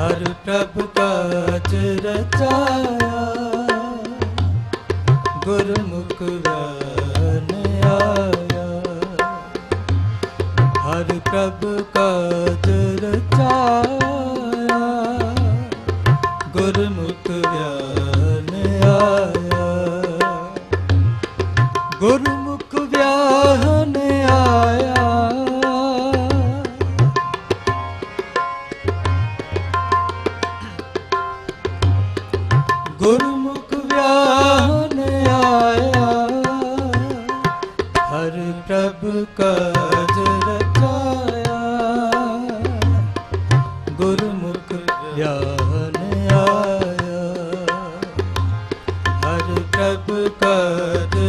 ਹਰ ਪ੍ਰਭ ਕਾਜ ਰਚਾਇਆ। ਗੁਰਮੁਖ ਵਿਆਨ ਆਇਆ। ਹਰ ਪ੍ਰਭ ਕਾਜ ਰਚਾਇਆ। ਗੁਰਮੁਖ ਵਿਆਨ ਆਇਆ। ਗੁਰਮੁਖ ਵਿਆਹਨ ਗੁਰਮੁਖ ਵਿਆਹਨ ਆਇਆ। ਹਰ ਪ੍ਰਭ ਕਾਜ ਰਚਾਇਆ ਗੁਰਮੁਖ ਵਿਆਹਨ ਆਇਆ। ਹਰ ਪ੍ਰਭ ਕਾਜ